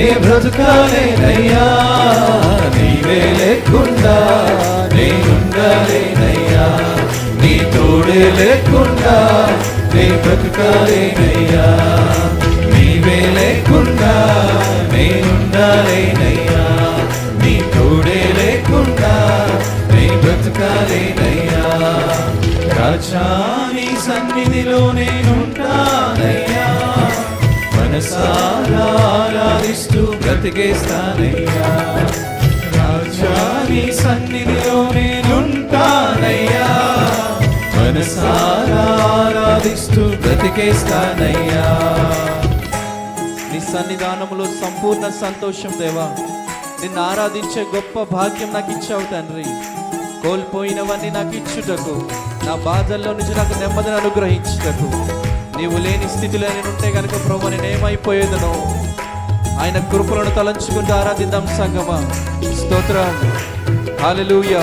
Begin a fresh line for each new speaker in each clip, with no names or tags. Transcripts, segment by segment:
నే బ్రతకాలేనయ్యా నీవే లేకుండా నేనుండాలేనయ్యా నీ తోడే లేకుండా నే బ్రతకాలేనయ్యా నీవే లేకుండా నేనుండాలేనయ్యా నీ తోడే లేకుండా నే బ్రతకాలేనయ్యా రాజా నీ సన్నిధిలో నేనుంటానయ్యా. మనసారాధిస్తూ బ్రతికేస్తానయ్యా రాజాని సన్నిధిలో నేనుంటానయ్యా మనసారాధిస్తూ బ్రతికేస్తానయ్యా
నీ సన్నిధానములో సంపూర్ణ సంతోషం దేవా. నిన్ను ఆరాధించే గొప్ప భాగ్యం నాకు ఇచ్చావు తండ్రి. కోల్పోయినవన్నీ నాకు ఇచ్చుటకు నా బాధల్లో నుంచి నాకు నెమ్మదిని అనుగ్రహించుటకు. నీవు లేని స్థితిలో నేను ఉంటే కనుక ప్రభు నేను ఏమైపోయేదను ఆయన కృపలను తలంచుకుంటూ ఆరాధిద్దాం సంగమా. స్తోత్రం
హాలెలూయా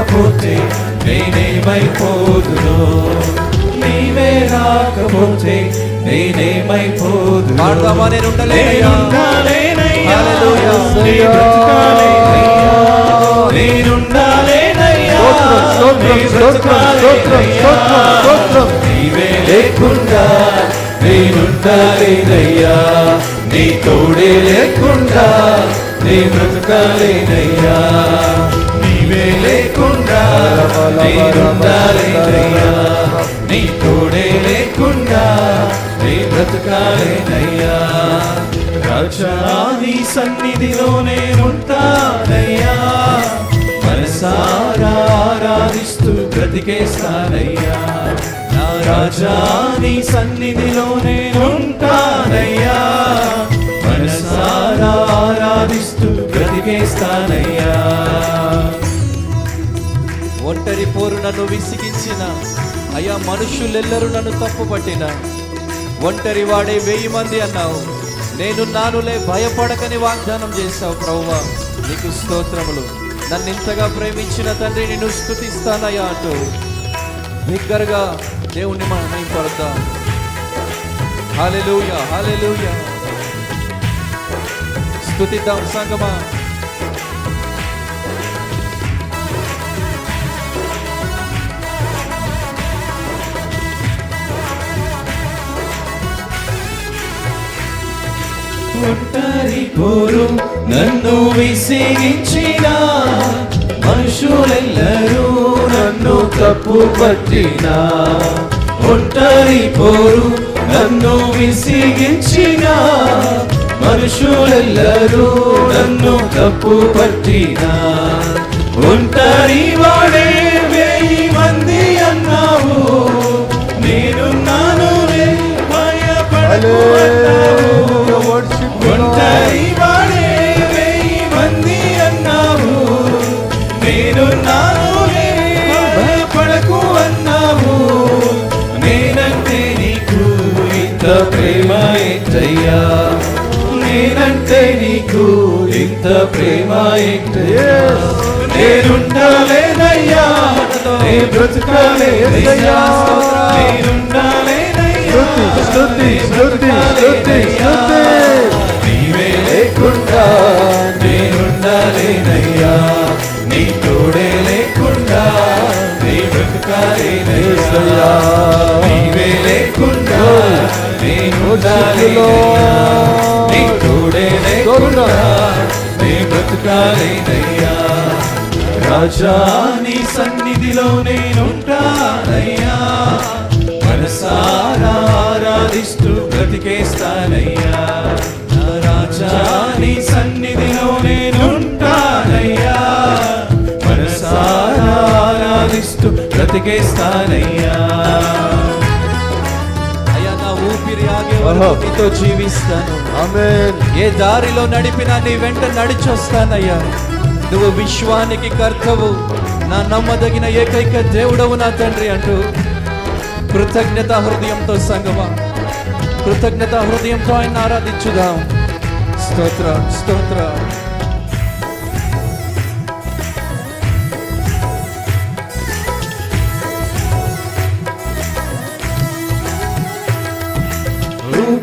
రాకపోతే నేనేమైపోదును? నీవే రాకపోతే నేనేమైపోదును?
పాడదామా? నేను.
నీవే లేకుండా నేనుండాలేనయ్యా నీ తోడే లేకుండా నీ బ్రతకాలేనయ్యా. నీవే లేకుండా నేనుండాలేనయ్యా నీ తోడే లేకుండా నీ బ్రతకాలేనయ్యా రాజా నీ సన్నిధిలో నేనుంటానయ్యా మనసారా ఆరాధిస్తూ బ్రతికేస్తానయ్యా నా రాజా నీ సన్నిధిలో నేనుంటానయ్యా
ఎవరు నన్ను విసిగించిన? అయ్యా మనుషులెల్లరూ నన్ను తప్పుపట్టిన? ఒంటరి వాడే వెయ్యి మంది అన్నావు. నేను నానులే భయపడకని వాగ్దానం చేశావు ప్రవ్వా. నీకు స్తోత్రములు. నన్ను ఇంతగా ప్రేమించిన తండ్రి నిన్ను స్థుతిస్తానయ్యా అంటూ. బిగ్గరగా దేవుణ్ణి మనం పడతాం హాలెలుయా హాలెలుయా స్థుతిద్దాం సంగమా.
ఒంటరి పోరు నన్ను విసిగించిన మనుషులెల్లరూ నన్ను తప్పు పట్టిన ఒంటరి పోరు నన్ను విసిగించిన మనుషులెల్లరూ నన్ను తప్పు పట్టిన ఒంటరి వాడే ప్రేమ ఏంటయ్యా నే ఇంత ప్రేమ ఏంటయ్యా. నేనుండాలేనయ్యా. నే బ్రతకాలేనయ్యా. నేనుండాలేనయ్యా.
స్తుతి స్తుతి స్తుతి స్తుతి.
నీవే లేకుండా నేనుండాలేనయ్యా. నీ తోడే లేకుండా నీ బ్రతకాలేనయ్యా. నేనుండాలేనయ్యా నీ తోడే లేకుండా బ్రతకాలేనయ్యా. రాజా నీ సన్నిధిలో నేనుంటానయ్యా. మనసారా ఆరాధిస్తూ బ్రతికేస్తానయ్యా. నా రాజా నీ సన్నిధిలో నేనుంటానయ్యా. మనసారా ఆరాధిస్తూ బ్రతికేస్తానయ్యా.
నీతో జీవిస్తాను. ఏ దారిలో నడిపినా నీ వెంట నడిచొస్తానయ్యా. నువ్వు విశ్వానికి కర్తవు. నా నమ్మదగిన ఏకైక దేవుడవు నా తండ్రి అంటూ కృతజ్ఞత హృదయంతో సంగమా. కృతజ్ఞత హృదయంతో ఆయన ఆరాధించుదాం. స్తోత్ర స్తోత్ర.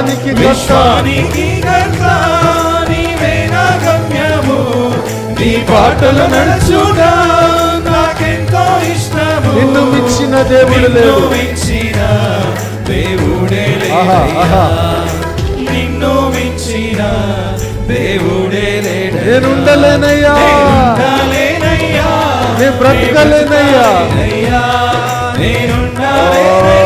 విశ్వానికి.
విశ్వానికి కర్త నీవే నా గమ్యము నీ బాటలు నడుచుట నాకెంతో ఇష్టము
నిన్ను మించిన దేవుడు లేడు.
నిన్ను మించిన దేవుడే. నిన్ను మించిన దేవుడే లేడయ్యా.
నేనుండలేనయ్యా.
నేనుండలేనయ్యా.
నే బ్రతకలేనయ్యా.
నేనుండలేనయ్యా.